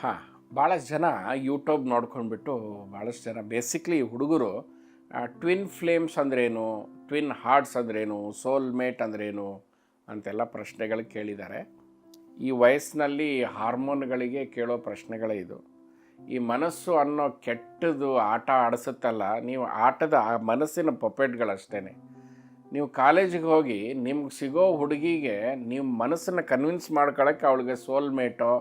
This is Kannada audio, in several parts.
ಹಾಂ ಭಾಳಷ್ಟು ಜನ ಯೂಟ್ಯೂಬ್ ನೋಡ್ಕೊಂಡ್ಬಿಟ್ಟು ಭಾಳಷ್ಟು ಜನ. ಬೇಸಿಕ್ಲಿ ಹುಡುಗರು ಟ್ವಿನ್ ಫ್ಲೇಮ್ಸ್ ಅಂದ್ರೇನು ಟ್ವಿನ್ ಹಾರ್ಟ್ಸ್ ಅಂದ್ರೇನು ಸೋಲ್ಮೇಟ್ ಅಂದ್ರೇನು ಅಂತೆಲ್ಲ ಪ್ರಶ್ನೆಗಳು ಕೇಳಿದ್ದಾರೆ. ಈ ವಯಸ್ಸಿನಲ್ಲಿ ಹಾರ್ಮೋನ್ಗಳಿಗೆ ಕೇಳೋ ಪ್ರಶ್ನೆಗಳೇ ಇದು. ಈ ಮನಸ್ಸು ಅನ್ನೋ ಕೆಟ್ಟದು ಆಟ ಆಡಿಸುತ್ತಲ್ಲ, ನೀವು ಆಟದ ಆ ಮನಸ್ಸಿನ ಪೊಪೆಟ್ಗಳಷ್ಟೇ ನೀವು ಕಾಲೇಜಿಗೆ ಹೋಗಿ ನಿಮ್ಗೆ ಸಿಗೋ ಹುಡುಗಿಗೆ ನಿಮ್ಮ ಮನಸ್ಸನ್ನು ಕನ್ವಿನ್ಸ್ ಮಾಡ್ಕೊಳಕ್ಕೆ ಅವಳಿಗೆ ಸೋಲ್ಮೇಟೋ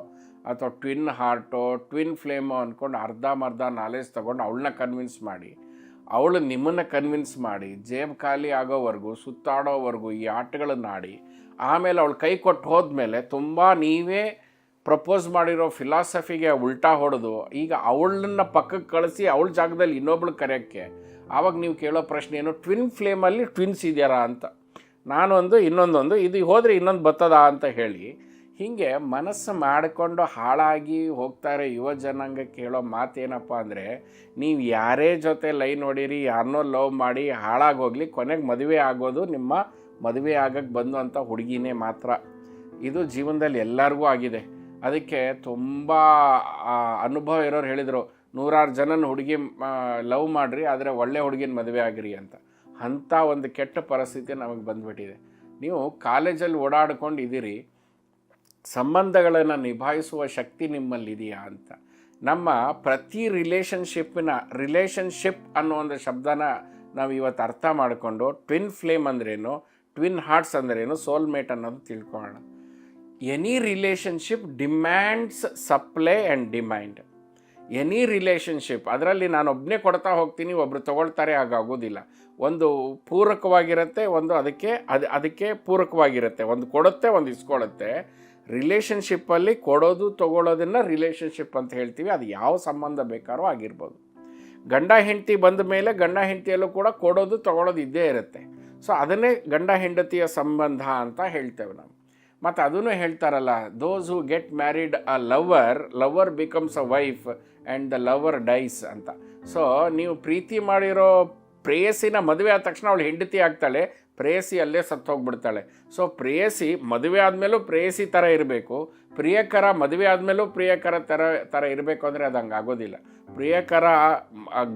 ಅಥವಾ ಟ್ವಿನ್ ಹಾರ್ಟೋ ಟ್ವಿನ್ ಫ್ಲೇಮೋ ಅಂದ್ಕೊಂಡು ಅರ್ಧಮರ್ಧ ನಾಲೆಜ್ ತೊಗೊಂಡು ಅವಳನ್ನ ಕನ್ವಿನ್ಸ್ ಮಾಡಿ. ಅವಳು ನಿಮ್ಮನ್ನು ಕನ್ವಿನ್ಸ್ ಮಾಡಿ, ಜೇಬ್ ಖಾಲಿ ಆಗೋವರೆಗೂ, ಸುತ್ತಾಡೋವರೆಗೂ ಈ ಆಟಗಳನ್ನು ಆಡಿ, ಆಮೇಲೆ ಅವಳು ಕೈ ಕೊಟ್ಟು ಹೋದ್ಮೇಲೆ ತುಂಬ ನೀವೇ ಪ್ರಪೋಸ್ ಮಾಡಿರೋ ಫಿಲಾಸಫಿಗೆ ಉಲ್ಟಾ ಹೊಡೆದು, ಈಗ ಅವಳನ್ನ ಪಕ್ಕಕ್ಕೆ ಕಳಿಸಿ ಅವಳ ಜಾಗದಲ್ಲಿ ಇನ್ನೊಬ್ಳು ಕರೆಯೋಕ್ಕೆ ಆವಾಗ ನೀವು ಕೇಳೋ ಪ್ರಶ್ನೆ ಏನು ಟ್ವಿನ್ ಫ್ಲೇಮಲ್ಲಿ ಟ್ವಿನ್ಸ್ ಇದೆಯಾರಾ ಅಂತ. ನಾನೊಂದು, ಇನ್ನೊಂದೊಂದು, ಇದು ಹೋದರೆ ಇನ್ನೊಂದು ಬತ್ತದ ಅಂತ ಹೇಳಿ, ಹೀಗೆ ಮನಸ್ಸು ಮಾಡಿಕೊಂಡು ಹಾಳಾಗಿ ಹೋಗ್ತಾರೆ ಯುವ ಜನಾಂಗಕ್ಕೆ ಹೇಳೋ ಮಾತೇನಪ್ಪ ಅಂದರೆ, ನೀವು ಯಾರೇ ಜೊತೆ ಲೈನ್ ಹೊಡೀರಿ ಯಾರನ್ನೋ ಲವ್ ಮಾಡಿ ಹಾಳಾಗೋಗ್ಲಿ ಕೊನೆಗೆ ಮದುವೆ ಆಗೋದು ನಿಮ್ಮ ಮದುವೆ ಆಗಕ್ಕೆ ಬಂದು ಹುಡುಗಿನೇ ಮಾತ್ರ. ಇದು ಜೀವನದಲ್ಲಿ ಎಲ್ಲರಿಗೂ ಆಗಿದೆ. ಅದಕ್ಕೆ ತುಂಬ ಅನುಭವ ಇರೋರು ಹೇಳಿದರು ನೂರಾರು ಜನನ ಹುಡುಗಿ ಲವ್ ಮಾಡಿರಿ, ಆದರೆ ಒಳ್ಳೆ ಹುಡುಗಿನ ಮದುವೆ ಆಗಿರಿ ಅಂತ. ಅಂಥ ಒಂದು ಕೆಟ್ಟ ಪರಿಸ್ಥಿತಿ ನಮಗೆ ಬಂದುಬಿಟ್ಟಿದೆ. ನೀವು ಕಾಲೇಜಲ್ಲಿ ಓಡಾಡ್ಕೊಂಡು ಇದ್ದೀರಿ ಸಂಬಂಧಗಳನ್ನು ನಿಭಾಯಿಸುವ ಶಕ್ತಿ ನಿಮ್ಮಲ್ಲಿದೆಯಾ ಅಂತ. ನಮ್ಮ ಪ್ರತಿ ರಿಲೇಷನ್ಶಿಪ್ಪಿನ ರಿಲೇಷನ್ಶಿಪ್ ಅನ್ನೋ ಒಂದು ಶಬ್ದನ ನಾವು ಇವತ್ತು ಅರ್ಥ ಮಾಡಿಕೊಂಡು ಟ್ವಿನ್ ಫ್ಲೇಮ್ ಅಂದ್ರೇನು ಟ್ವಿನ್ ಹಾರ್ಟ್ಸ್ ಅಂದ್ರೇನು ಸೋಲ್ಮೇಟ್ ಅನ್ನೋದು ತಿಳ್ಕೊಳ್ಳೋಣ. Any relationship demands supply and demand any relationship ಅದರಲ್ಲಿ ನಾನು ಒಬ್ಬನೇ ಕೊಡ್ತಾ ಹೋಗ್ತೀನಿ ಒಬ್ಬರು ತಗೊಳ್ತಾರೆ ಆಗೋದಿಲ್ಲ ಒಂದು ಪೂರಕವಾಗಿರುತ್ತೆ, ಒಂದು ಅದಕ್ಕೆ, ಅದು, ಅದಕ್ಕೆ ಪೂರಕವಾಗಿರುತ್ತೆ. ಒಂದು ಕೊಡುತ್ತೆ, ಒಂದು ಇಸ್ಕೊಳ್ಳುತ್ತೆ. ರಿಲೇಷನ್ಶಿಪ್ಪಲ್ಲಿ ಕೊಡೋದು, ತಗೊಳ್ಳೋದನ್ನು ರಿಲೇಷನ್ಶಿಪ್ ಅಂತ ಹೇಳ್ತೀವಿ. ಅದು ಯಾವ ಸಂಬಂಧ ಬೇಕಾದ್ರೂ ಆಗಿರ್ಬೋದು. ಗಂಡ, ಹೆಂಡತಿ ಬಂದ ಮೇಲೆ ಗಂಡ, ಹೆಂಡತಿಯಲ್ಲೂ ಕೂಡ ಕೊಡೋದು, ತಗೊಳ್ಳೋದು ಇದ್ದೇ ಇರುತ್ತೆ. ಸೊ ಅದನ್ನೇ ಗಂಡ, ಹೆಂಡತಿಯ ಸಂಬಂಧ ಅಂತ ಹೇಳ್ತೇವೆ ನಾವು. ಮತ್ತು ಅದನ್ನು ಹೇಳ್ತಾರಲ್ಲ those who get married a lover lover becomes a wife and the lover dies ಅಂತ. ಸೊ ನೀವು ಪ್ರೀತಿ ಮಾಡಿರೋ ಪ್ರೇಯಸಿನ ಮದುವೆ ಆದ ತಕ್ಷಣ ಅವಳು ಹೆಂಡತಿ ಆಗ್ತಾಳೆ ಪ್ರೇಯಸಿ ಅಲ್ಲೇ ಸತ್ತು ಹೋಗ್ಬಿಡ್ತಾಳೆ. ಸೊ ಪ್ರೇಯಸಿ ಮದುವೆ ಆದಮೇಲೂ ಪ್ರೇಯಸಿ ಥರ ಇರಬೇಕು. ಪ್ರಿಯಕರ ಮದುವೆ ಆದಮೇಲೂ ಪ್ರಿಯಕರ ಥರ ಥರ ಇರಬೇಕು ಅಂದರೆ ಅದು ಹಂಗೆ ಆಗೋದಿಲ್ಲ. ಪ್ರಿಯಕರ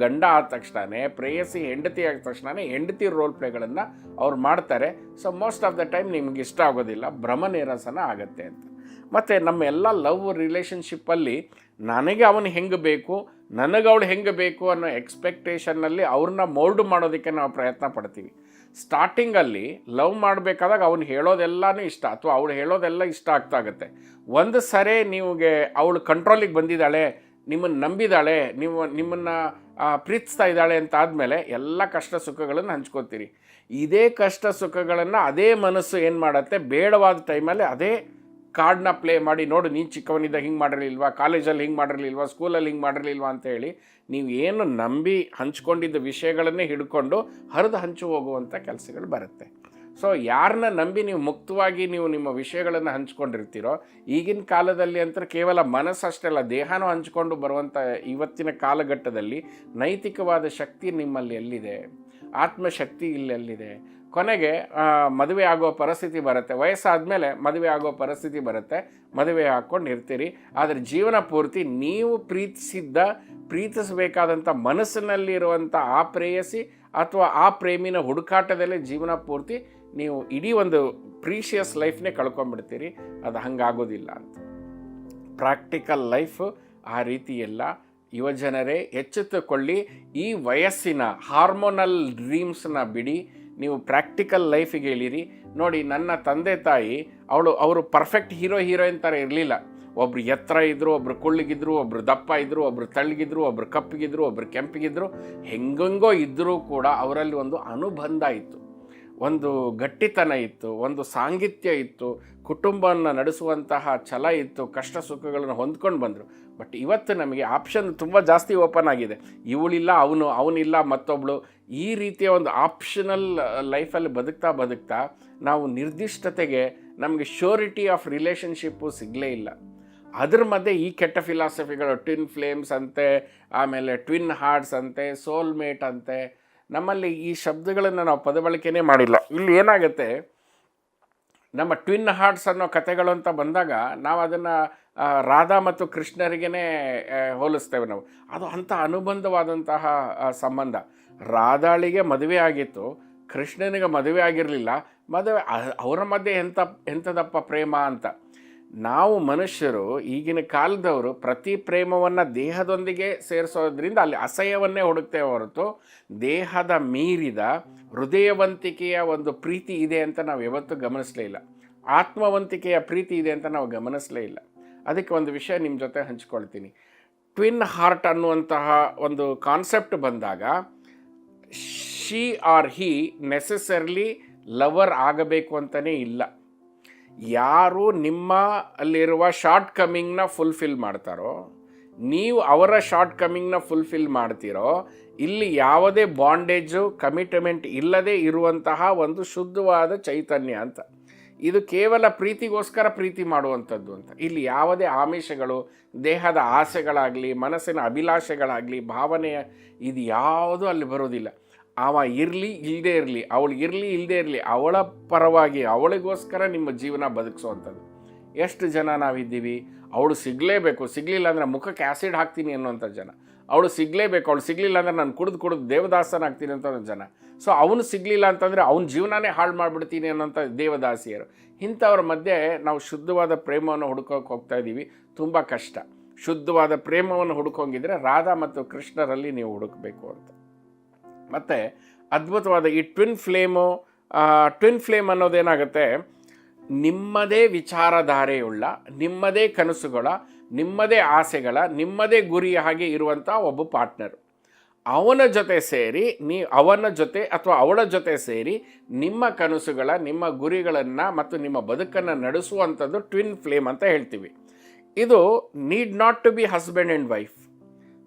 ಗಂಡ ಆದ ತಕ್ಷಣವೇ ಪ್ರೇಯಸಿ ಹೆಂಡತಿ ಆದ ತಕ್ಷಣವೇ ಹೆಂಡತಿ ರೋಲ್ ಪ್ಲೇಗಳನ್ನು ಅವ್ರು ಮಾಡ್ತಾರೆ. So most of the time ನಿಮ್ಗೆ ಇಷ್ಟ ಆಗೋದಿಲ್ಲ, ಭ್ರಮ ನಿರಸನ ಆಗುತ್ತೆ ಅಂತ. ಮತ್ತು ನಮ್ಮ ಎಲ್ಲ ಲವ್ ರಿಲೇಷನ್ಶಿಪ್ಪಲ್ಲಿ ನನಗೆ ಅವನು ಹೆಂಗೆ ಬೇಕು, ನನಗೆ ಅವಳು ಹೆಂಗೆ ಬೇಕು ಅನ್ನೋ ಎಕ್ಸ್ಪೆಕ್ಟೇಷನ್ನಲ್ಲಿ ಅವ್ರನ್ನ ಮೋಲ್ಡ್ ಮಾಡೋದಕ್ಕೆ ನಾವು ಪ್ರಯತ್ನ ಪಡ್ತೀವಿ. ಸ್ಟಾರ್ಟಿಂಗಲ್ಲಿ ಲವ್ ಮಾಡಬೇಕಾದಾಗ ಅವ್ನು ಹೇಳೋದೆಲ್ಲನೂ ಇಷ್ಟ, ಅಥವಾ ಅವಳು ಹೇಳೋದೆಲ್ಲ ಇಷ್ಟ ಆಗ್ತಾ ಆಗುತ್ತೆ. ಒಂದು ಸರಿ ನಿಮಗೆ ಅವಳು ಕಂಟ್ರೋಲಿಗೆ ಬಂದಿದ್ದಾಳೆ, ನಿಮ್ಮನ್ನು ನಂಬಿದಾಳೆ ನೀವು ನಿಮ್ಮನ್ನು ಪ್ರೀತಿಸ್ತಾ ಇದ್ದಾಳೆ ಅಂತ ಆದಮೇಲೆ ಎಲ್ಲ ಕಷ್ಟ ಸುಖಗಳನ್ನು ಹಂಚ್ಕೋತೀರಿ. ಇದೇ ಕಷ್ಟ ಸುಖಗಳನ್ನು ಅದೇ ಮನಸ್ಸು ಏನು ಮಾಡುತ್ತೆ, ಬೇಡವಾದ ಟೈಮಲ್ಲಿ ಅದೇ ಕಾರ್ಡ್ನ ಪ್ಲೇ ಮಾಡಿ, ನೋಡು, ನೀನು ಚಿಕ್ಕವನಿದ್ದ ಹಿಂಗೆ ಮಾಡಿರಲಿಲ್ವ? ಕಾಲೇಜಲ್ಲಿ ಹಿಂಗೆ ಮಾಡಿರಲಿಲ್ವ? ಸ್ಕೂಲಲ್ಲಿ ಹಿಂಗೆ ಮಾಡಿರಲಿಲ್ವ? ಅಂತ ಹೇಳಿ, ನೀವು ಏನು ನಂಬಿ ಹಂಚ್ಕೊಂಡಿದ್ದ ವಿಷಯಗಳನ್ನೇ ಹಿಡ್ಕೊಂಡು ಹರಿದು ಹಂಚು ಹೋಗುವಂಥ ಕೆಲಸಗಳು ಬರುತ್ತೆ. ಸೊ ಯಾರನ್ನ ನಂಬಿ ನೀವು ಮುಕ್ತವಾಗಿ ನೀವು ನಿಮ್ಮ ವಿಷಯಗಳನ್ನು ಹಂಚ್ಕೊಂಡಿರ್ತೀರೋ, ಈಗಿನ ಕಾಲದಲ್ಲಿ ಅಂತ ಕೇವಲ ಮನಸ್ಸಷ್ಟೇ ಅಲ್ಲ, ದೇಹನೂ ಹಂಚ್ಕೊಂಡು ಬರುವಂಥ ಇವತ್ತಿನ ಕಾಲಘಟ್ಟದಲ್ಲಿ ನೈತಿಕವಾದ ಶಕ್ತಿ ನಿಮ್ಮಲ್ಲಿ ಎಲ್ಲಿದೆ? ಆತ್ಮಶಕ್ತಿ ಇಲ್ಲೆಲ್ಲಿದೆ? ಕೊನೆಗೆ ಮದುವೆ ಆಗೋ ಪರಿಸ್ಥಿತಿ ಬರುತ್ತೆ. ವಯಸ್ಸಾದಮೇಲೆ ಮದುವೆ ಆಗೋ ಪರಿಸ್ಥಿತಿ ಬರುತ್ತೆ. ಮದುವೆ ಹಾಕ್ಕೊಂಡು ಇರ್ತೀರಿ. ಆದರೆ ಜೀವನ ಪೂರ್ತಿ ನೀವು ಪ್ರೀತಿಸಿದ್ದ, ಪ್ರೀತಿಸಬೇಕಾದಂಥ ಮನಸ್ಸಿನಲ್ಲಿರುವಂಥ ಆ ಪ್ರೇಯಸಿ ಅಥವಾ ಆ ಪ್ರೇಮಿನ ಹುಡುಕಾಟದಲ್ಲೇ ಜೀವನ ಪೂರ್ತಿ ನೀವು ಇಡೀ ಒಂದು ಪ್ರೀಷಿಯಸ್ ಲೈಫ್ನೇ ಕಳ್ಕೊಂಡ್ಬಿಡ್ತೀರಿ. ಅದು ಹಂಗಾಗೋದಿಲ್ಲ ಅಂತ. ಪ್ರಾಕ್ಟಿಕಲ್ ಲೈಫ್ ಆ ರೀತಿ ಎಲ್ಲ ಯುವಜನರೇ, ಎಚ್ಚೆತ್ತುಕೊಳ್ಳಿ. ಈ ವಯಸ್ಸಿನ ಹಾರ್ಮೋನಲ್ ಡ್ರೀಮ್ಸ್ನ ಬಿಡಿ. ನೀವು ಪ್ರಾಕ್ಟಿಕಲ್ ಲೈಫಿಗೆ ಇಳಿರಿ. ನೋಡಿ, ನನ್ನ ತಂದೆ ತಾಯಿ, ಅವಳು, ಅವರು ಪರ್ಫೆಕ್ಟ್ ಹೀರೋ ಹೀರೋಯಿನ್ ಥರ ಇರಲಿಲ್ಲ. ಒಬ್ರು ಎತ್ತರ ಇದ್ದರು ಒಬ್ರು ಕುಳ್ಳಿಗಿದ್ರು, ಒಬ್ರು ದಪ್ಪ ಇದ್ದರು ಒಬ್ರು ತಳ್ಳಗಿದ್ರು, ಒಬ್ರು ಕಪ್ಪಿಗಿದ್ರು, ಒಬ್ರು ಕೆಂಪಿಗಿದ್ರು, ಹೆಂಗಂಗೋ ಇದ್ದರೂ ಕೂಡ ಅವರಲ್ಲಿ ಒಂದು ಅನುಬಂಧ ಇತ್ತು. ಒಂದು ಗಟ್ಟಿತನ ಇತ್ತು, ಒಂದು ಸಾಂಗಿತ್ಯ ಇತ್ತು, ಕುಟುಂಬವನ್ನು ನಡೆಸುವಂತಹ ಛಲ ಇತ್ತು, ಕಷ್ಟ ಸುಖಗಳನ್ನು ಹೊಂದ್ಕೊಂಡು ಬಂದರು. ಬಟ್ ಇವತ್ತು ನಮಗೆ ಆಪ್ಷನ್ ತುಂಬ ಜಾಸ್ತಿ ಓಪನ್ ಆಗಿದೆ. ಇವಳಿಲ್ಲ, ಅವನು, ಅವನಿಲ್ಲ ಮತ್ತೊಬ್ಬಳು ಈ ರೀತಿಯ ಒಂದು ಆಪ್ಷನಲ್ ಲೈಫಲ್ಲಿ ಬದುಕ್ತಾ ಬದುಕ್ತಾ ನಾವು ನಿರ್ದಿಷ್ಟತೆಗೆ ನಮಗೆ ಶ್ಯೂರಿಟಿ ಆಫ್ ರಿಲೇಷನ್ಶಿಪ್ಪು ಸಿಗಲೇ ಇಲ್ಲ. ಅದ್ರ ಮಧ್ಯೆ ಈ ಕೆಟ್ಟ ಫಿಲಾಸಫಿಗಳು ಟ್ವಿನ್ ಫ್ಲೇಮ್ಸ್ ಅಂತೆ, ಆಮೇಲೆ ಟ್ವಿನ್ ಹಾರ್ಟ್ಸ್ ಅಂತೆ ಸೋಲ್ಮೇಟ್ ಅಂತೆ, ನಮ್ಮಲ್ಲಿ ಈ ಶಬ್ದಗಳನ್ನು ನಾವು ಪದಬಳಕೆನೇ ಮಾಡಿಲ್ಲ. ಇಲ್ಲಿ ಏನಾಗುತ್ತೆ, ನಮ್ಮ ಟ್ವಿನ್ ಹಾರ್ಟ್ಸ್ ಅನ್ನೋ ಕಥೆಗಳು ಅಂತ ಬಂದಾಗ ನಾವು ಅದನ್ನು ರಾಧಾ ಮತ್ತು ಕೃಷ್ಣರಿಗೇ ಹೋಲಿಸ್ತೇವೆ ನಾವು. ಅದು ಅಂಥ ಅನುಬಂಧವಾದಂತಹ ಸಂಬಂಧ. ರಾಧಾಳಿಗೆ ಮದುವೆ ಆಗಿತ್ತು, ಕೃಷ್ಣನಿಗೆ ಮದುವೆ ಆಗಿರಲಿಲ್ಲ, ಮದುವೆ ಅವರ ಮಧ್ಯೆ ಎಂಥ ಎಂಥದಪ್ಪ ಪ್ರೇಮ ಅಂತ. ನಾವು ಮನುಷ್ಯರು ಈಗಿನ ಕಾಲದವರು ಪ್ರತಿ ಪ್ರೇಮವನ್ನು ದೇಹದೊಂದಿಗೆ ಸೇರಿಸೋದ್ರಿಂದ ಅಲ್ಲಿ ಅಸಹ್ಯವನ್ನೇ ಹುಡುಕ್ತೇವೆ ಹೊರತು ದೇಹದ ಮೀರಿದ ಹೃದಯವಂತಿಕೆಯ ಒಂದು ಪ್ರೀತಿ ಇದೆ ಅಂತ ನಾವು ಯಾವತ್ತೂ ಗಮನಿಸಲೇ ಇಲ್ಲ. ಆತ್ಮವಂತಿಕೆಯ ಪ್ರೀತಿ ಇದೆ ಅಂತ ನಾವು ಗಮನಿಸಲೇ ಇಲ್ಲ. ಅದಕ್ಕೆ ಒಂದು ವಿಷಯ ನಿಮ್ಮ ಜೊತೆ ಹಂಚ್ಕೊಳ್ತೀನಿ. ಟ್ವಿನ್ ಹಾರ್ಟ್ ಅನ್ನುವಂತಹ ಒಂದು ಕಾನ್ಸೆಪ್ಟ್ ಬಂದಾಗ she or he necessarily lover ಆಗಬೇಕು ಅಂತಲೇ ಇಲ್ಲ. ಯಾರು ನಿಮ್ಮ ಅಲ್ಲಿರುವ ಶಾರ್ಟ್ ಕಮಿಂಗ್ನ ಫುಲ್ಫಿಲ್ ಮಾಡ್ತಾರೋ, ನೀವು ಅವರ ಶಾರ್ಟ್ ಕಮಿಂಗ್ನ ಫುಲ್ಫಿಲ್ ಮಾಡ್ತೀರೋ, ಇಲ್ಲಿ ಯಾವುದೇ ಬಾಂಡೇಜು ಕಮಿಟ್ಮೆಂಟ್ ಇಲ್ಲದೆ ಇರುವಂತಹ ಒಂದು ಶುದ್ಧವಾದ ಚೈತನ್ಯ ಅಂತ. ಇದು ಕೇವಲ ಪ್ರೀತಿಗೋಸ್ಕರ ಪ್ರೀತಿ ಮಾಡುವಂಥದ್ದು ಅಂತ. ಇಲ್ಲಿ ಯಾವುದೇ ಆಮಿಷಗಳು, ದೇಹದ ಆಸೆಗಳಾಗಲಿ, ಮನಸ್ಸಿನ ಅಭಿಲಾಷೆಗಳಾಗಲಿ, ಭಾವನೆಯ ಇದು ಯಾವುದೂ ಅಲ್ಲಿ ಬರೋದಿಲ್ಲ. ಅವ ಇರಲಿ ಇಲ್ಲದೇ ಇರಲಿ, ಅವಳು ಇರಲಿ ಇಲ್ಲದೇ ಇರಲಿ, ಅವಳ ಪರವಾಗಿ, ಅವಳಿಗೋಸ್ಕರ ನಿಮ್ಮ ಜೀವನ ಬದುಕಿಸುವಂಥದ್ದು. ಎಷ್ಟು ಜನ ನಾವಿದ್ದೀವಿ? ಅವಳು ಸಿಗಲೇಬೇಕು, ಸಿಗಲಿಲ್ಲ ಅಂದರೆ ಮುಖಕ್ಕೆ ಆ್ಯಸಿಡ್ ಹಾಕ್ತೀನಿ ಅನ್ನೋಂಥ ಜನ. ಅವಳು ಸಿಗಲೇಬೇಕು, ಅವಳು ಸಿಗಲಿಲ್ಲ ಅಂದರೆ ನಾನು ಕುಡಿದು ಕುಡಿದು ದೇವದಾಸನಾಗ್ತೀನಿ ಅಂತ ಒಂದು ಜನ. ಸೊ ಅವನು ಸಿಗಲಿಲ್ಲ ಅಂತಂದರೆ ಅವನ ಜೀವನನೇ ಹಾಳು ಮಾಡಿಬಿಡ್ತೀನಿ ಅನ್ನೋಂಥ ದೇವದಾಸಿಯರು. ಇಂಥವ್ರ ಮಧ್ಯೆ ನಾವು ಶುದ್ಧವಾದ ಪ್ರೇಮವನ್ನು ಹುಡುಕೋಕೆ ಹೋಗ್ತಾ ಇದ್ದೀವಿ. ತುಂಬ ಕಷ್ಟ. ಶುದ್ಧವಾದ ಪ್ರೇಮವನ್ನು ಹುಡುಕೋಂಗಿದ್ರೆ ರಾಧಾ ಮತ್ತು ಕೃಷ್ಣರಲ್ಲಿ ನೀವು ಹುಡುಕಬೇಕು ಅಂತ. ಮತ್ತು ಅದ್ಭುತವಾದ ಈ ಟ್ವಿನ್ ಫ್ಲೇಮು ಟ್ವಿನ್ ಫ್ಲೇಮ್ ಅನ್ನೋದೇನಾಗುತ್ತೆ? ನಿಮ್ಮದೇ ವಿಚಾರಧಾರೆಯುಳ್ಳ, ನಿಮ್ಮದೇ ಕನಸುಗಳ ನಿಮ್ಮದೇ ಆಸೆಗಳ, ನಿಮ್ಮದೇ ಗುರಿಯ ಹಾಗೆ ಇರುವಂಥ ಒಬ್ಬ ಪಾರ್ಟ್ನರ್. ಅವನ ಜೊತೆ ಸೇರಿ, ನೀ ಅವನ ಜೊತೆ ಅಥವಾ ಅವಳ ಜೊತೆ ಸೇರಿ ನಿಮ್ಮ ಕನಸುಗಳ, ನಿಮ್ಮ ಗುರಿಗಳನ್ನು ಮತ್ತು ನಿಮ್ಮ ಬದುಕನ್ನು ನಡೆಸುವಂಥದ್ದು ಟ್ವಿನ್ ಫ್ಲೇಮ್ ಅಂತ ಹೇಳ್ತೀವಿ. ಇದು need not to be husband and wife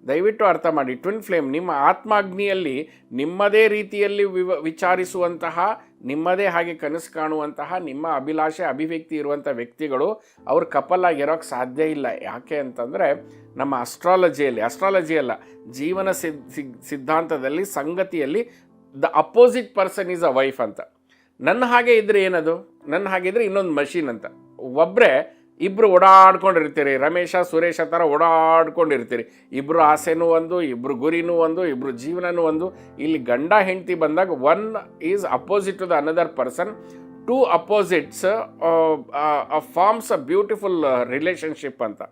ದಯವಿಟ್ಟು ಅರ್ಥ ಮಾಡಿ ಟ್ವಿನ್ ಫ್ಲೇಮ್ ನಿಮ್ಮ ಆತ್ಮಾಗ್ನಿಯಲ್ಲಿ ನಿಮ್ಮದೇ ರೀತಿಯಲ್ಲಿ ವಿಚಾರಿಸುವಂತಹ ನಿಮ್ಮದೇ ಹಾಗೆ ಕನಸು ಕಾಣುವಂತಹ ನಿಮ್ಮ ಅಭಿಲಾಷೆ, ಅಭಿವ್ಯಕ್ತಿ ಇರುವಂಥ ವ್ಯಕ್ತಿಗಳು ಅವ್ರು ಕಪಲ್ ಆಗಿರೋಕ್ಕೆ ಸಾಧ್ಯ ಇಲ್ಲ. ಯಾಕೆ ಅಂತಂದರೆ ನಮ್ಮ ಅಸ್ಟ್ರಾಲಜಿಯಲ್ಲಿ ಅಸ್ಟ್ರಾಲಜಿ ಅಲ್ಲ, ಜೀವನ ಸಿದ್ ಸಿದ್ಧಾಂತದಲ್ಲಿ, ಸಂಗತಿಯಲ್ಲಿ the opposite person is a wife ಅಂತ. ನನ್ನ ಹಾಗೆ ಇದ್ದರೆ ಏನದು? ನನ್ನ ಹಾಗೆ ಇದ್ರೆ ಇನ್ನೊಂದು ಮಷೀನ್ ಅಂತ. ಒಬ್ಬರೇ ಇಬ್ಬರು ಓಡಾಡ್ಕೊಂಡಿರ್ತೀರಿ, ರಮೇಶ, ಸುರೇಶ ಥರ ಓಡಾಡ್ಕೊಂಡಿರ್ತೀರಿ. ಇಬ್ಬರು ಆಸೆನೂ ಒಂದು ಇಬ್ಬರು ಗುರಿನೂ ಒಂದು ಇಬ್ಬರು ಜೀವನನೂ ಒಂದು. ಇಲ್ಲಿ ಗಂಡ ಹೆಂಡತಿ ಬಂದಾಗ one is opposite to the another person two opposites forms a beautiful relationship ಅಂತ.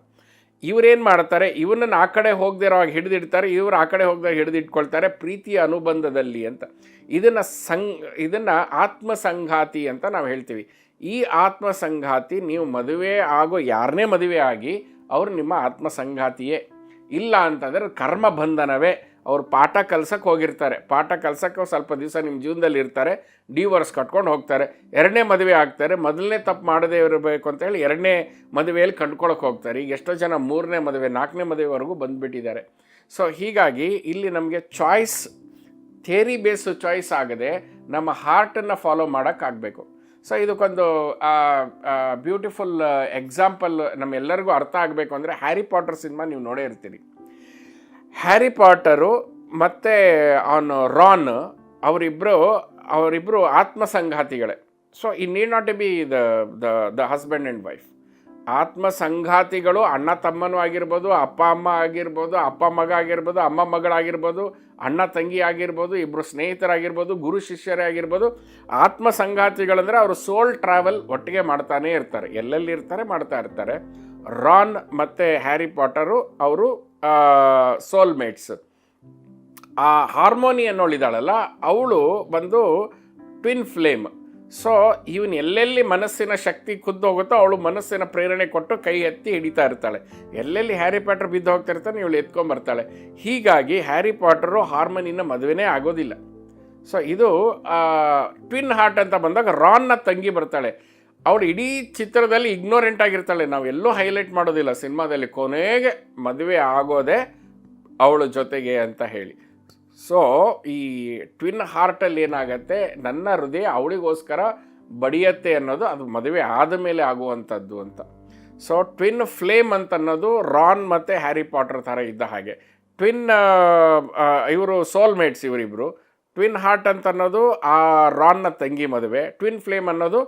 ಇವರೇನು ಮಾಡ್ತಾರೆ, ಇವನನ್ನು ಆ ಕಡೆ ಹೋಗದಿರೋವಾಗ ಹಿಡಿದಿಡ್ತಾರೆ, ಇವರು ಆ ಕಡೆ ಹೋಗದಾಗ ಹಿಡಿದಿಟ್ಕೊಳ್ತಾರೆ ಪ್ರೀತಿಯ ಅನುಬಂಧದಲ್ಲಿ ಅಂತ. ಇದನ್ನು ಸಂ ಇದನ್ನು ಆತ್ಮಸಂಘಾತಿ ಅಂತ ನಾವು ಹೇಳ್ತೀವಿ. ಈ ಆತ್ಮ ಸಂಘಾತಿ ನೀವು ಮದುವೆ ಆಗೋ ಯಾರನ್ನೇ ಮದುವೆ ಆಗಿ ಅವರು ನಿಮ್ಮ ಆತ್ಮ ಸಂಘಾತಿಯೇ ಇಲ್ಲ ಅಂತಂದರೆ ಕರ್ಮ ಬಂಧನವೇ. ಅವ್ರು ಪಾಠ ಕಲ್ಸಕ್ಕೆ ಹೋಗಿರ್ತಾರೆ. ಪಾಠ ಕಲ್ಸಕ್ಕೆ ಸ್ವಲ್ಪ ದಿವಸ ನಿಮ್ಮ ಜೀವನದಲ್ಲಿ ಇರ್ತಾರೆ. ಡಿವೋರ್ಸ್ ಕಟ್ಕೊಂಡು ಹೋಗ್ತಾರೆ. ಎರಡನೇ ಮದುವೆ ಆಗ್ತಾರೆ. ಮೊದಲನೇ ತಪ್ಪು ಮಾಡದೇ ಇರಬೇಕು ಅಂತ ಹೇಳಿ ಎರಡನೇ ಮದುವೆಯಲ್ಲಿ ಕಂಡ್ಕೊಳಕ್ಕೆ ಹೋಗ್ತಾರೆ. ಈಗ ಎಷ್ಟೋ ಜನ ಮೂರನೇ ಮದುವೆ, ನಾಲ್ಕನೇ ಮದುವೆವರೆಗೂ ಬಂದುಬಿಟ್ಟಿದ್ದಾರೆ. ಸೊ ಹೀಗಾಗಿ ಇಲ್ಲಿ ನಮಗೆ ಚಾಯ್ಸ್ ಥೇರಿ ಬೇಸು ಚಾಯ್ಸ್ ಆಗದೆ ನಮ್ಮ ಹಾರ್ಟನ್ನು ಫಾಲೋ ಮಾಡೋಕ್ಕಾಗಬೇಕು ಸೊ ಇದಕ್ಕೊಂದು ಬ್ಯೂಟಿಫುಲ್ ಎಕ್ಸಾಂಪಲ್ ನಮ್ಮೆಲ್ಲರಿಗೂ ಅರ್ಥ ಆಗಬೇಕು ಅಂದರೆ ಹ್ಯಾರಿ ಪಾಟರ್ ಸಿನಿಮಾ ನೀವು ನೋಡೇ ಇರ್ತೀರಿ. ಹ್ಯಾರಿ ಪಾಟರು ಮತ್ತು ಅವನು ರಾನ್ ಅವರಿಬ್ಬರು ಅವರಿಬ್ಬರು ಆತ್ಮಸಂಘಾತಿಗಳೇ ಸೊ ಈ need not be the the husband and wife ಆತ್ಮ ಸಂಘಾತಿಗಳು ಅಣ್ಣ ತಮ್ಮನೂ ಆಗಿರ್ಬೋದು, ಅಪ್ಪ ಅಮ್ಮ ಆಗಿರ್ಬೋದು, ಅಪ್ಪ ಮಗ ಆಗಿರ್ಬೋದು, ಅಮ್ಮ ಮಗಳಾಗಿರ್ಬೋದು, ಅಣ್ಣ ತಂಗಿ ಆಗಿರ್ಬೋದು ಇಬ್ಬರು ಸ್ನೇಹಿತರಾಗಿರ್ಬೋದು, ಗುರು ಶಿಷ್ಯರೇ ಆಗಿರ್ಬೋದು ಆತ್ಮ ಸಂಘಾತಿಗಳಂದರೆ ಅವರು ಸೋಲ್ ಟ್ರಾವೆಲ್ ಒಟ್ಟಿಗೆ ಮಾಡ್ತಾನೆ ಇರ್ತಾರೆ ಎಲ್ಲೆಲ್ಲಿ ಇರ್ತಾರೆ ಮಾಡ್ತಾ ಇರ್ತಾರೆ. ರಾನ್ ಮತ್ತು ಹ್ಯಾರಿ ಪಾಟರು ಅವರು ಸೋಲ್ಮೇಟ್ಸ್. ಆ ಹಾರ್ಮೋನಿ ಅನ್ನೋಳಿದಾಳಲ್ಲ ಅವಳು ಬಂದು ಟ್ವಿನ್ ಫ್ಲೇಮ್. ಸೊ ಇವನು ಎಲ್ಲೆಲ್ಲಿ ಮನಸ್ಸಿನ ಶಕ್ತಿ ಖುದ್ದು ಹೋಗುತ್ತೋ ಅವಳು ಮನಸ್ಸಿನ ಪ್ರೇರಣೆ ಕೊಟ್ಟು ಕೈ ಎತ್ತಿ ಹಿಡಿತಾ ಇರ್ತಾಳೆ. ಎಲ್ಲೆಲ್ಲಿ ಹ್ಯಾರಿ ಪಾಟರ್ ಬಿದ್ದು ಹೋಗ್ತಿರ್ತಾನೆ ಇವಳು ಎತ್ಕೊಂಬರ್ತಾಳೆ ಹೀಗಾಗಿ ಹ್ಯಾರಿ ಪಾಟರು ಹಾರ್ಮನಿನ ಮದುವೆನೇ ಆಗೋದಿಲ್ಲ. ಸೊ ಇದು ಟ್ವಿನ್ ಹಾರ್ಟ್ ಅಂತ ಬಂದಾಗ ರಾನ್ನ ತಂಗಿ ಬರ್ತಾಳೆ. ಅವಳು ಇಡೀ ಚಿತ್ರದಲ್ಲಿ ಇಗ್ನೋರೆಂಟ್ ಆಗಿರ್ತಾಳೆ. ನಾವು ಎಲ್ಲೂ ಹೈಲೈಟ್ ಮಾಡೋದಿಲ್ಲ. ಸಿನಿಮಾದಲ್ಲಿ ಕೊನೆಗೆ ಮದುವೆ ಆಗೋದೆ ಅವಳ ಜೊತೆಗೆ ಅಂತ ಹೇಳಿ. ಸೊ ಈ ಟ್ವಿನ್ ಹಾರ್ಟಲ್ಲಿ ಏನಾಗತ್ತೆ? ನನ್ನ ಹೃದಯ ಅವಳಿಗೋಸ್ಕರ ಬಡಿಯತ್ತೆ ಅನ್ನೋದು ಅದು ಮದುವೆ ಆದ ಮೇಲೆ ಆಗುವಂಥದ್ದು ಅಂತ. ಸೊ ಟ್ವಿನ್ ಫ್ಲೇಮ್ ಅಂತ ಅನ್ನೋದು ರಾನ್ ಮತ್ತು ಹ್ಯಾರಿ ಪಾಟರ್ ಥರ ಇದ್ದ ಹಾಗೆ. ಟ್ವಿನ್ ಇವರು ಸೋಲ್ಮೇಟ್ಸ್ ಇವರಿಬ್ಬರು ಟ್ವಿನ್ ಹಾರ್ಟ್ ಅಂತ ಅನ್ನೋದು ಆ ರಾನ್ನ ತಂಗಿ ಮದುವೆ. ಟ್ವಿನ್ ಫ್ಲೇಮ್ ಅನ್ನೋದು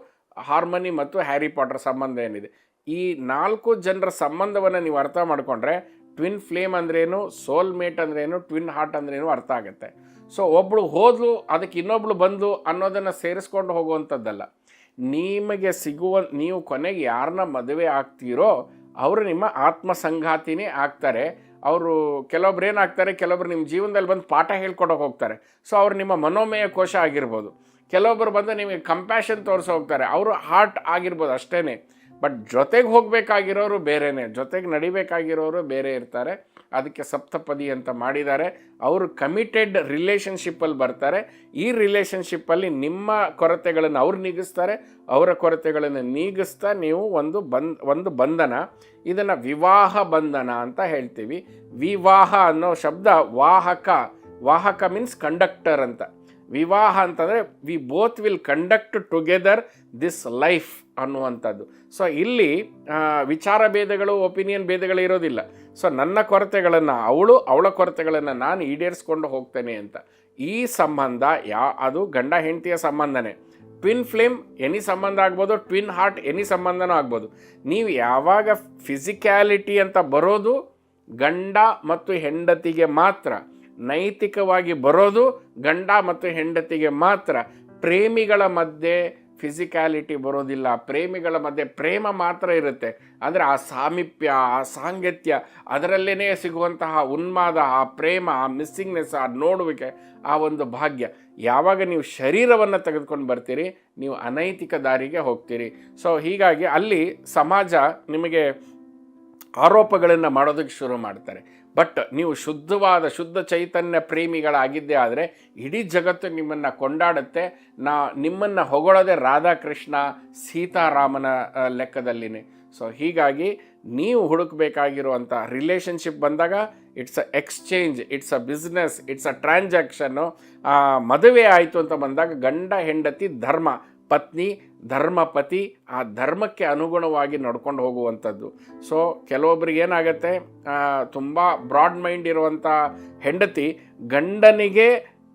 ಹಾರ್ಮನಿ ಮತ್ತು ಹ್ಯಾರಿ ಪಾಟರ್ ಸಂಬಂಧ ಏನಿದೆ. ಈ ನಾಲ್ಕು ಜನರ ಸಂಬಂಧವನ್ನು ನೀವು ಅರ್ಥ ಮಾಡಿಕೊಂಡ್ರೆ ಟ್ವಿನ್ ಫ್ಲೇಮ್ ಅಂದ್ರೇನು ಸೋಲ್ ಮೇಟ್ ಅಂದ್ರೇನು ಟ್ವಿನ್ ಹಾರ್ಟ್ ಅಂದ್ರೇನು ಅರ್ಥ ಆಗುತ್ತೆ. ಸೊ ಒಬ್ಬಳು ಹೋದ್ಲು, ಅದಕ್ಕೆ ಇನ್ನೊಬ್ಳು ಬಂದು ಅನ್ನೋದನ್ನು ಸೇರಿಸ್ಕೊಂಡು ಹೋಗುವಂಥದ್ದಲ್ಲ. ನಿಮಗೆ ಸಿಗುವ, ನೀವು ಕೊನೆಗೆ ಯಾರನ್ನ ಮದುವೆ ಆಗ್ತೀರೋ, ಅವರು ನಿಮ್ಮ ಆತ್ಮ ಸಂಘಾತಿನೇ ಆಗ್ತಾರೆ. ಅವರು ಕೆಲವೊಬ್ರು ಏನಾಗ್ತಾರೆ, ಕೆಲವೊಬ್ರು ನಿಮ್ಮ ಜೀವನದಲ್ಲಿ ಬಂದು ಪಾಠ ಹೇಳ್ಕೊಡೋಕೆ ಹೋಗ್ತಾರೆ. ಸೊ ಅವ್ರು ನಿಮ್ಮ ಮನೋಮಯ ಕೋಶ ಆಗಿರ್ಬೋದು. ಕೆಲವೊಬ್ಬರು ಬಂದು ನಿಮಗೆ ಕಂಪ್ಯಾಷನ್ ತೋರಿಸಿ ಹೋಗ್ತಾರೆ. ಅವರು ಹಾರ್ಟ್ ಆಗಿರ್ಬೋದು ಅಷ್ಟೇ ಬಟ್ ಜೊತೆಗೆ ಹೋಗಬೇಕಾಗಿರೋರು ಬೇರೆನೇ, ಜೊತೆಗೆ ನಡಿಬೇಕಾಗಿರೋರು ಬೇರೆ ಇರ್ತಾರೆ. ಅದಕ್ಕೆ ಸಪ್ತಪದಿ ಅಂತ ಮಾಡಿದ್ದಾರೆ. ಅವರು ಕಮಿಟೆಡ್ ರಿಲೇಷನ್ಶಿಪ್ಪಲ್ಲಿ ಬರ್ತಾರೆ. ಈ ರಿಲೇಷನ್ಶಿಪ್ಪಲ್ಲಿ ನಿಮ್ಮ ಕೊರತೆಗಳನ್ನು ಅವ್ರು ನೀಗಿಸ್ತಾರೆ. ಅವರ ಕೊರತೆಗಳನ್ನು ನೀಗಿಸ್ತಾ ನೀವು ಒಂದು ಬಂದ್, ಒಂದು ಬಂಧನ, ಇದನ್ನು ವಿವಾಹ ಬಂಧನ ಅಂತ ಹೇಳ್ತೀವಿ. ವಿವಾಹ ಅನ್ನೋ ಶಬ್ದ ವಾಹಕ ವಾಹಕ ಮೀನ್ಸ್ ಕಂಡಕ್ಟರ್ ಅಂತ. ವಿವಾಹ ಅಂತಂದರೆ we both will conduct together this life ಅನ್ನುವಂಥದ್ದು. ಸೊ ಇಲ್ಲಿ ವಿಚಾರ ಭೇದಗಳು ಒಪಿನಿಯನ್ ಭೇದಗಳು ಇರೋದಿಲ್ಲ. ಸೊ ನನ್ನ ಕೊರತೆಗಳನ್ನು, ಅವಳು ಅವಳ ಕೊರತೆಗಳನ್ನು ನಾನು ಈಡೇರಿಸ್ಕೊಂಡು ಹೋಗ್ತೇನೆ ಅಂತ. ಈ ಸಂಬಂಧ ಯಾ, ಅದು ಗಂಡ ಹೆಂಡತಿಯ ಸಂಬಂಧನೇ. ಟ್ವಿನ್ ಫ್ಲೇಮ್ ಎನಿ ಸಂಬಂಧ ಆಗ್ಬೋದು ಟ್ವಿನ್ ಹಾರ್ಟ್ ಎನಿ ಸಂಬಂಧನೂ ಆಗ್ಬೋದು. ನೀವು ಯಾವಾಗ ಫಿಸಿಕ್ಯಾಲಿಟಿ ಅಂತ ಬರೋದು, ಗಂಡ ಮತ್ತು ಹೆಂಡತಿಗೆ ಮಾತ್ರ. ನೈತಿಕವಾಗಿ ಬರೋದು, ಗಂಡ ಮತ್ತು ಹೆಂಡತಿಗೆ ಮಾತ್ರ. ಪ್ರೇಮಿಗಳ ಮಧ್ಯೆ ಫಿಸಿಕ್ಯಾಲಿಟಿ ಬರೋದಿಲ್ಲ, ಪ್ರೇಮಿಗಳ ಮಧ್ಯೆ ಪ್ರೇಮ ಮಾತ್ರ ಇರುತ್ತೆ. ಅಂದರೆ ಆ ಸಾಮೀಪ್ಯ, ಆ ಸಾಂಗತ್ಯ ಅದರಲ್ಲೇ ಸಿಗುವಂತಹ ಉನ್ಮಾದ, ಆ ಪ್ರೇಮ, ಆ ಮಿಸ್ಸಿಂಗ್ನೆಸ್ ಆ ನೋಡುವಿಕೆ, ಆ ಒಂದು ಭಾಗ್ಯ. ಯಾವಾಗ ನೀವು ಶರೀರವನ್ನು ತೆಗೆದುಕೊಂಡು ಬರ್ತೀರಿ, ನೀವು ಅನೈತಿಕ ದಾರಿಗೆ ಹೋಗ್ತೀರಿ. ಸೊ ಹೀಗಾಗಿ ಅಲ್ಲಿ ಸಮಾಜ ನಿಮಗೆ ಆರೋಪಗಳನ್ನು ಮಾಡೋದಕ್ಕೆ ಶುರು ಮಾಡ್ತಾರೆ. ಬಟ್ ನೀವು ಶುದ್ಧವಾದ, ಶುದ್ಧ ಚೈತನ್ಯ ಪ್ರೇಮಿಗಳಾಗಿದ್ದೇ ಆದರೆ ಇಡೀ ಜಗತ್ತು ನಿಮ್ಮನ್ನು ಕೊಂಡಾಡುತ್ತೆ. ನಾ, ನಿಮ್ಮನ್ನು ಹೊಗಳದೆ ರಾಧಾಕೃಷ್ಣ ಸೀತಾರಾಮನ ಲೆಕ್ಕದಲ್ಲಿನೇ. ಸೊ ಹೀಗಾಗಿ ನೀವು ಹುಡುಕಬೇಕಾಗಿರುವಂಥ ರಿಲೇಷನ್ಶಿಪ್ ಬಂದಾಗ it's a exchange it's a business it's a transaction ಮದುವೆ ಆಯಿತು ಅಂತ ಬಂದಾಗ ಗಂಡ, ಹೆಂಡತಿ, ಧರ್ಮ, ಪತ್ನಿ ಧರ್ಮಪತಿ ಆ ಧರ್ಮಕ್ಕೆ ಅನುಗುಣವಾಗಿ ನಡ್ಕೊಂಡು ಹೋಗುವಂಥದ್ದು. ಸೊ ಕೆಲವೊಬ್ರಿಗೆ ಏನಾಗುತ್ತೆ ತುಂಬ ಬ್ರಾಡ್ ಮೈಂಡ್ ಇರುವಂಥ ಹೆಂಡತಿ ಗಂಡನಿಗೆ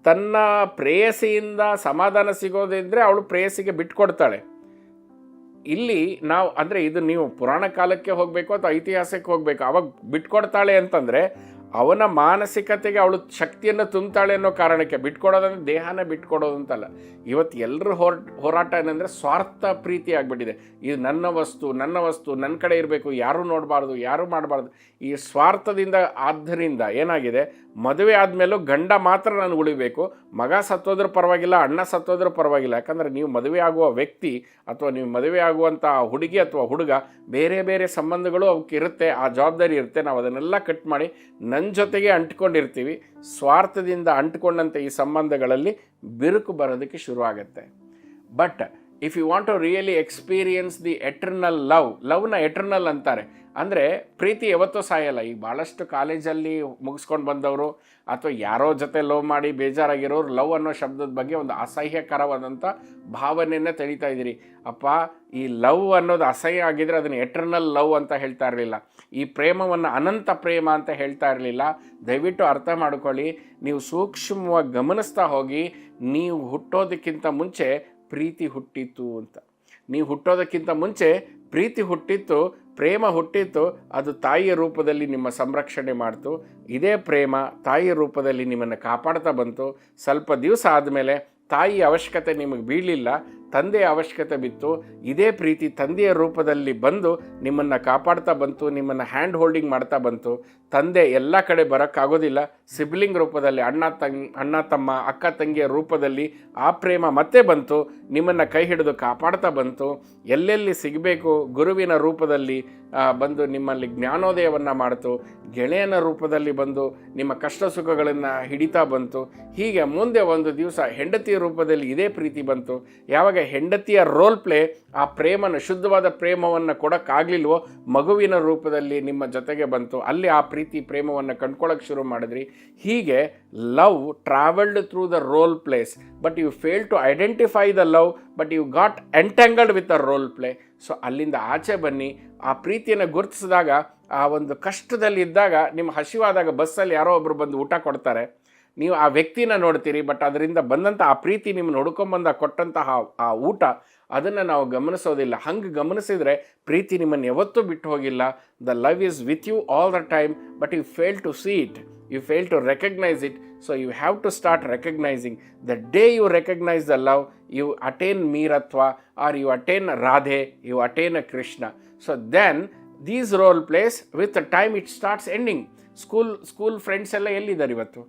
ತನ್ನ ಪ್ರೇಯಸಿಯಿಂದ ಸಮಾಧಾನ ಸಿಗೋದಿದ್ದರೆ ಅವಳು ಪ್ರೇಯಸಿಗೆ ಬಿಟ್ಕೊಡ್ತಾಳೆ. ಇಲ್ಲಿ ನಾವು, ಅಂದರೆ ಇದು ನೀವು ಪುರಾಣ ಕಾಲಕ್ಕೆ ಹೋಗಬೇಕು ಅಥವಾ ಐತಿಹಾಸಕ್ಕೆ ಹೋಗಬೇಕು, ಅವಾಗ ಬಿಟ್ಕೊಡ್ತಾಳೆ ಅಂತಂದರೆ ಅವನ ಮಾನಸಿಕತೆಗೆ ಅವಳು ಶಕ್ತಿಯನ್ನು ತುಂಬ್ತಾಳೆ ಅನ್ನೋ ಕಾರಣಕ್ಕೆ ಬಿಟ್ಕೊಡೋದಂದ್ರೆ ದೇಹನ ಬಿಟ್ಕೊಡೋದು ಅಂತಲ್ಲ ಇವತ್ತು ಎಲ್ಲರೂ ಹೋರ್, ಹೋರಾಟ ಏನಂದರೆ ಸ್ವಾರ್ಥ ಪ್ರೀತಿ ಆಗಿಬಿಟ್ಟಿದೆ. ಇದು ನನ್ನ ವಸ್ತು ನನ್ನ ವಸ್ತು ನನ್ನ ಕಡೆ ಇರಬೇಕು, ಯಾರೂ ನೋಡಬಾರ್ದು, ಯಾರೂ ಮಾಡಬಾರ್ದು. ಈ ಸ್ವಾರ್ಥದಿಂದ ಆದ್ದರಿಂದ ಏನಾಗಿದೆ? ಮದುವೆ ಆದಮೇಲೂ ಗಂಡ ಮಾತ್ರ ನಾನು ಉಳಿಬೇಕು. ಮಗ ಸತ್ತೋದ್ರೂ ಪರವಾಗಿಲ್ಲ, ಅಣ್ಣ ಸತ್ತೋದ್ರ ಪರವಾಗಿಲ್ಲ. ಯಾಕಂದರೆ ನೀವು ಮದುವೆ ಆಗುವ ವ್ಯಕ್ತಿ ಅಥವಾ ನೀವು ಮದುವೆ ಆಗುವಂಥ ಹುಡುಗಿ ಅಥವಾ ಹುಡುಗ ಬೇರೆ ಬೇರೆ ಸಂಬಂಧಗಳು ಅವಕ್ಕೆ ಇರುತ್ತೆ, ಆ ಜವಾಬ್ದಾರಿ ಇರುತ್ತೆ. ನಾವು ಅದನ್ನೆಲ್ಲ ಕಟ್ ಮಾಡಿ ನನ್ನ ಜೊತೆಗೆ ಅಂಟ್ಕೊಂಡಿರ್ತೀವಿ. ಸ್ವಾರ್ಥದಿಂದ ಅಂಟ್ಕೊಂಡಂಥ ಈ ಸಂಬಂಧಗಳಲ್ಲಿ ಬಿರುಕು ಬರೋದಕ್ಕೆ ಶುರುವಾಗುತ್ತೆ. But if you want to really experience the eternal love ಲವ್ನ eternal ಅಂತಾರೆ. ಅಂದರೆ ಪ್ರೀತಿ ಯಾವತ್ತೂ ಸಾಯಲ್ಲ. ಈಗ ಭಾಳಷ್ಟು ಕಾಲೇಜಲ್ಲಿ ಮುಗಿಸ್ಕೊಂಡು ಬಂದವರು ಅಥವಾ ಯಾರೋ ಜೊತೆ ಲವ್ ಮಾಡಿ ಬೇಜಾರಾಗಿರೋರು ಲವ್ ಅನ್ನೋ ಶಬ್ದದ ಬಗ್ಗೆ ಒಂದು ಅಸಹ್ಯಕರವಾದಂಥ ಭಾವನೆಯನ್ನು ತೆಳಿತಾ ಇದ್ದೀರಿ. ಅಪ್ಪ, ಈ ಲವ್ ಅನ್ನೋದು ಅಸಹ್ಯ ಆಗಿದ್ರೆ ಅದನ್ನು ಎಟರ್ನಲ್ ಲವ್ ಅಂತ ಹೇಳ್ತಾ ಇರಲಿಲ್ಲ. ಈ ಪ್ರೇಮವನ್ನು ಅನಂತ ಪ್ರೇಮ ಅಂತ ಹೇಳ್ತಾ ಇರಲಿಲ್ಲ. ದಯವಿಟ್ಟು ಅರ್ಥ ಮಾಡ್ಕೊಳ್ಳಿ. ನೀವು ಸೂಕ್ಷ್ಮವಾಗಿ ಗಮನಿಸ್ತಾ ಹೋಗಿ, ನೀವು ಹುಟ್ಟೋದಕ್ಕಿಂತ ಮುಂಚೆ ಪ್ರೀತಿ ಹುಟ್ಟಿತ್ತು ಅಂತ. ನೀವು ಹುಟ್ಟೋದಕ್ಕಿಂತ ಮುಂಚೆ ಪ್ರೀತಿ ಹುಟ್ಟಿತ್ತು, ಪ್ರೇಮ ಹುಟ್ಟಿತ್ತು, ಅದು ತಾಯಿಯ ರೂಪದಲ್ಲಿ ನಿಮ್ಮ ಸಂರಕ್ಷಣೆ ಮಾಡ್ತು. ಇದೇ ಪ್ರೇಮ ತಾಯಿಯ ರೂಪದಲ್ಲಿ ನಿಮ್ಮನ್ನು ಕಾಪಾಡ್ತಾ ಬಂತು. ಸ್ವಲ್ಪ ದಿವಸ ಆದಮೇಲೆ ತಾಯಿಯ ಅವಶ್ಯಕತೆ ನಿಮಗೆ ಬೀಳಲಿಲ್ಲ. ತಂದೆಯ ಅವಶ್ಯಕತೆ ಬಿತ್ತು, ಇದೇ ಪ್ರೀತಿ ತಂದೆಯ ರೂಪದಲ್ಲಿ ಬಂದು ನಿಮ್ಮನ್ನು ಕಾಪಾಡ್ತಾ ಬಂತು, ನಿಮ್ಮನ್ನು ಹ್ಯಾಂಡ್ ಹೋಲ್ಡಿಂಗ್ ಮಾಡ್ತಾ ಬಂತು. ತಂದೆ ಎಲ್ಲ ಕಡೆ ಬರೋಕ್ಕಾಗೋದಿಲ್ಲ. ಸಿಬ್ಲಿಂಗ್ ರೂಪದಲ್ಲಿ, ಅಣ್ಣ ತಂಗ್ ಅಣ್ಣ ತಮ್ಮ, ಅಕ್ಕ ತಂಗಿಯ ರೂಪದಲ್ಲಿ ಆ ಪ್ರೇಮ ಮತ್ತೆ ಬಂತು. ನಿಮ್ಮನ್ನು ಕೈ ಹಿಡಿದು ಕಾಪಾಡ್ತಾ ಬಂತು. ಎಲ್ಲೆಲ್ಲಿ ಸಿಗಬೇಕು ಗುರುವಿನ ರೂಪದಲ್ಲಿ ಬಂದು ನಿಮ್ಮಲ್ಲಿ ಜ್ಞಾನೋದಯವನ್ನು ಮಾಡ್ತು. ಗೆಳೆಯನ ರೂಪದಲ್ಲಿ ಬಂದು ನಿಮ್ಮ ಕಷ್ಟ ಸುಖಗಳನ್ನು ಹಿಡಿತಾ ಬಂತು. ಹೀಗೆ ಮುಂದೆ ಒಂದು ದಿವಸ ಹೆಂಡತಿಯ ರೂಪದಲ್ಲಿ ಇದೇ ಪ್ರೀತಿ ಬಂತು. ಯಾವಾಗ ಹೆಂಡತಿಯ ರೋಲ್ ಪ್ಲೇ ಆ ಪ್ರೇಮನ, ಶುದ್ಧವಾದ ಪ್ರೇಮವನ್ನು ಕೊಡೋಕ್ಕಾಗಲಿಲ್ವೋ, ಮಗುವಿನ ರೂಪದಲ್ಲಿ ನಿಮ್ಮ ಜೊತೆಗೆ ಬಂತು. ಅಲ್ಲಿ ಆ ಪ್ರೀತಿ, ಪ್ರೇಮವನ್ನು ಕಂಡ್ಕೊಳ್ಳೋಕೆ ಶುರು ಮಾಡಿದ್ರಿ. ಹೀಗೆ love travelled through the role plays but you fail to identify the love but you got entangled with a role play so ಅಲ್ಲಿಂದ ಆಚೆ ಬನ್ನಿ. ಆ ಪ್ರೀತಿಯನ್ನು ಗುರುತಿಸಿದಾಗ, ಆ ಒಂದು ಕಷ್ಟದಲ್ಲಿ ಇದ್ದಾಗ ನಿಮ್ಮ ಹಸಿವಾದಾಗ ಬಸ್ಸಲ್ಲಿ ಯಾರೋ ಒಬ್ಬರು ಬಂದು ಊಟ ಕೊಡ್ತಾರೆ. ನೀವು ಆ ವ್ಯಕ್ತಿನ ನೋಡ್ತೀರಿ ಬಟ್ ಅದರಿಂದ ಬಂದಂಥ ಆ ಪ್ರೀತಿ ನಿಮ್ಮನ್ನು ಹುಡ್ಕೊಂಬಂದ ಕೊಟ್ಟಂತಹ ಆ ಊಟ, ಅದನ್ನು ನಾವು ಗಮನಿಸೋದಿಲ್ಲ. ಹಂಗೆ ಗಮನಿಸಿದರೆ ಪ್ರೀತಿ ನಿಮ್ಮನ್ನು ಯಾವತ್ತೂ ಬಿಟ್ಟು ಹೋಗಿಲ್ಲ. The love is with you all the time but you fail to see it you fail to recognise it so you have to start recognising the day you recognise the love you attain ಮೀರತ್ವ or you attain Radhe you attain a Krishna so then these role plays with time it starts ending school school friends ಎಲ್ಲ ಎಲ್ಲಿದ್ದಾರೆ ಇವತ್ತು?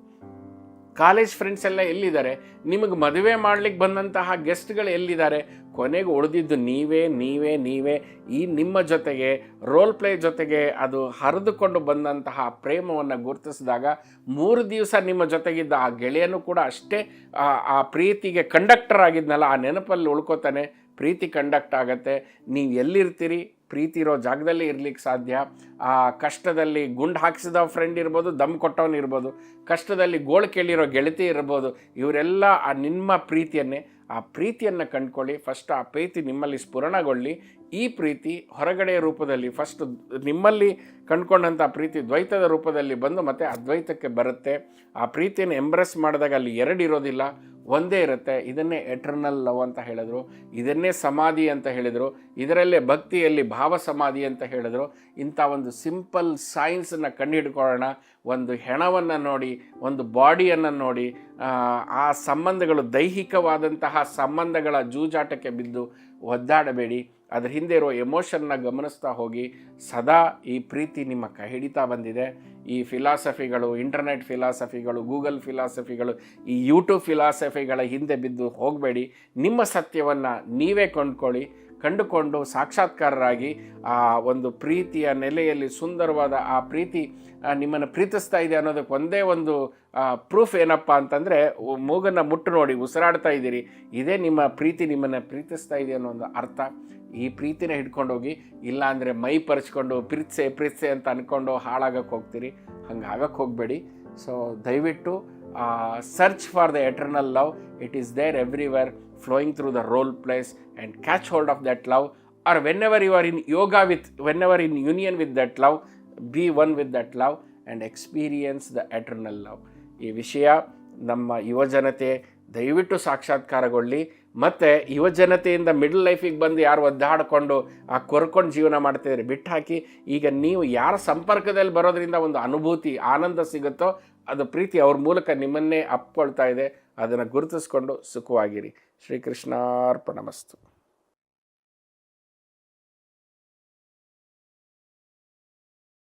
ಕಾಲೇಜ್ ಫ್ರೆಂಡ್ಸ್ ಎಲ್ಲ ಎಲ್ಲಿದ್ದಾರೆ? ನಿಮಗೆ ಮದುವೆ ಮಾಡ್ಲಿಕ್ಕೆ ಬಂದಂತಹ ಗೆಸ್ಟ್ಗಳು ಎಲ್ಲಿದ್ದಾರೆ? ಕೊನೆಗೆ ಉಳಿದಿದ್ದು ನೀವೇ ನೀವೇ ನೀವೇ. ಈ ನಿಮ್ಮ ಜೊತೆಗೆ ರೋಲ್ ಪ್ಲೇ ಜೊತೆಗೆ ಅದು ಹರಿದುಕೊಂಡು ಬಂದಂತಹ ಪ್ರೇಮವನ್ನು ಗುರುತಿಸಿದಾಗ ಮೂರು ದಿವಸ ನಿಮ್ಮ ಜೊತೆಗಿದ್ದ ಆ ಗೆಳೆಯನು ಕೂಡ ಅಷ್ಟೇ, ಆ- ಪ್ರೀತಿಗೆ ಕಂಡಕ್ಟರ್ ಆಗಿದ್ನಲ್ಲ, ಆ ನೆನಪಲ್ಲಿ ಉಳ್ಕೋತಾನೆ, ಪ್ರೀತಿ ಕಂಡಕ್ಟ್ ಆಗತ್ತೆ. ನೀವು ಎಲ್ಲಿರ್ತೀರಿ? ಪ್ರೀತಿ ಇರೋ ಜಾಗದಲ್ಲಿ ಇರ್ಲಿಕ್ಕೆ ಸಾಧ್ಯ. ಆ ಕಷ್ಟದಲ್ಲಿ ಗುಂಡು ಹಾಕಿಸಿದ ಫ್ರೆಂಡ್ ಇರ್ಬೋದು, ದಮ್ ಕೊಟ್ಟವನು ಇರ್ಬೋದು, ಕಷ್ಟದಲ್ಲಿ ಗೋಳು ಕೇಳಿರೋ ಗೆಳತಿ ಇರ್ಬೋದು, ಇವರೆಲ್ಲ ಆ ನಿಮ್ಮ ಪ್ರೀತಿಯನ್ನೇ, ಆ ಪ್ರೀತಿಯನ್ನು ಕಂಡ್ಕೊಳ್ಳಿ ಫಸ್ಟ್ ಆ ಪ್ರೀತಿ ನಿಮ್ಮಲ್ಲಿ ಸ್ಫುರಣಗೊಳ್ಳಿ, ಈ ಪ್ರೀತಿ ಹೊರಗಡೆಯ ರೂಪದಲ್ಲಿ ಫಸ್ಟ್ ನಿಮ್ಮಲ್ಲಿ ಕಂಡ್ಕೊಂಡಂಥ ಪ್ರೀತಿ ದ್ವೈತದ ರೂಪದಲ್ಲಿ ಬಂದು ಮತ್ತೆ ಅದ್ವೈತಕ್ಕೆ ಬರುತ್ತೆ. ಆ ಪ್ರೀತಿಯನ್ನು ಎಂಬ್ರೆಸ್ ಮಾಡಿದಾಗ ಅಲ್ಲಿ ಎರಡು ಇರೋದಿಲ್ಲ. ಒಂದೇ ಇರುತ್ತೆ. ಇದನ್ನೇ ಎಟರ್ನಲ್ ಲವ್ ಅಂತ ಹೇಳಿದ್ರು. ಇದನ್ನೇ ಸಮಾಧಿ ಅಂತ ಹೇಳಿದರು. ಇದರಲ್ಲೇ ಭಕ್ತಿಯಲ್ಲಿ ಭಾವ ಸಮಾಧಿ ಅಂತ ಹೇಳಿದ್ರು. ಇಂಥ ಒಂದು ಸಿಂಪಲ್ ಸೈನ್ಸನ್ನು ಕಂಡುಹಿಡ್ಕೊಳ್ಳೋಣ. ಒಂದು ಹೆಣವನ್ನು ನೋಡಿ ಒಂದು ಬಾಡಿಯನ್ನು ನೋಡಿ ಆ, ಸಂಬಂಧಗಳು ದೈಹಿಕವಾದಂತಹ ಸಂಬಂಧಗಳ ಜೂಜಾಟಕ್ಕೆ ಬಿದ್ದು ಒದ್ದಾಡಬೇಡಿ. ಅದರ ಹಿಂದೆ ಇರೋ ಎಮೋಷನ್ನ ಗಮನಿಸ್ತಾ ಹೋಗಿ. ಸದಾ ಈ ಪ್ರೀತಿ ನಿಮ್ಮ ಕೈ ಹಿಡಿತಾ ಬಂದಿದೆ. ಈ ಫಿಲಾಸಫಿಗಳು, ಇಂಟರ್ನೆಟ್ ಫಿಲಾಸಫಿಗಳು, ಗೂಗಲ್ ಫಿಲಾಸಫಿಗಳು, ಈ ಯೂಟ್ಯೂಬ್ ಫಿಲಾಸಫಿಗಳ ಹಿಂದೆ ಬಿದ್ದು ಹೋಗಬೇಡಿ. ನಿಮ್ಮ ಸತ್ಯವನ್ನು ನೀವೇ ಕೊಂಡ್ಕೊಳ್ಳಿ. ಕಂಡುಕೊಂಡು ಸಾಕ್ಷಾತ್ಕಾರರಾಗಿ ಆ ಒಂದು ಪ್ರೀತಿಯ ನೆಲೆಯಲ್ಲಿ ಸುಂದರವಾದ ಆ ಪ್ರೀತಿ ನಿಮ್ಮನ್ನು ಪ್ರೀತಿಸ್ತಾ ಇದೆ ಅನ್ನೋದಕ್ಕೆ ಒಂದೇ ಒಂದು ಪ್ರೂಫ್ ಏನಪ್ಪ ಅಂತಂದರೆ ಮೂಗನ್ನ ಮುಟ್ಟು ನೋಡಿ, ಉಸಿರಾಡ್ತಾ ಇದ್ದೀರಿ. ಇದೇ ನಿಮ್ಮ ಪ್ರೀತಿ, ನಿಮ್ಮನ್ನು ಪ್ರೀತಿಸ್ತಾ ಇದೆ ಅನ್ನೋ ಒಂದು ಅರ್ಥ. ಈ ಪ್ರೀತಿನ ಹಿಡ್ಕೊಂಡೋಗಿ ಇಲ್ಲಾಂದರೆ ಮೈ ಪರಿಚ್ಕೊಂಡು, ಪ್ರೀತ್ಸೆ ಪ್ರೀತ್ಸೆ ಅಂತ ಅಂದ್ಕೊಂಡು ಹಾಳಾಗಕ್ಕೆ ಹೋಗ್ತೀರಿ. ಹಂಗೆ ಆಗಕ್ಕೆ ಹೋಗಬೇಡಿ. ಸೊ ದಯವಿಟ್ಟು search for the eternal love it is there everywhere flowing through the role plays and catch hold of that love or whenever you are in yoga with whenever in union with that love be one with that love and experience the eternal love ಈ ವಿಷಯ ನಮ್ಮ ಯುವಜನತೆ ದಯವಿಟ್ಟು ಸಾಕ್ಷಾತ್ಕಾರಗೊಳ್ಳಿ. ಮತ್ತು ಯುವಜನತೆಯಿಂದ ಮಿಡಲ್ ಲೈಫಿಗೆ ಬಂದು ಯಾರು ಒದ್ದಾಡಿಕೊಂಡು ಆ ಕೊರ್ಕೊಂಡು ಜೀವನ ಮಾಡ್ತಿದ್ದಾರೆ ಬಿಟ್ಟು ಹಾಕಿ ಈಗ ನೀವು ಯಾರ ಸಂಪರ್ಕದಲ್ಲಿ ಬರೋದರಿಂದ ಒಂದು ಅನುಭೂತಿ, ಆನಂದ ಸಿಗುತ್ತೋ, ಅದು ಪ್ರೀತಿ ಅವ್ರ ಮೂಲಕ ನಿಮ್ಮನ್ನೇ ಅಪ್ಕೊಳ್ತಾ ಇದೆ. ಅದನ್ನು ಗುರುತಿಸ್ಕೊಂಡು ಸುಖವಾಗಿರಿ. ಶ್ರೀಕೃಷ್ಣಾರ್ಪಣಮಸ್ತು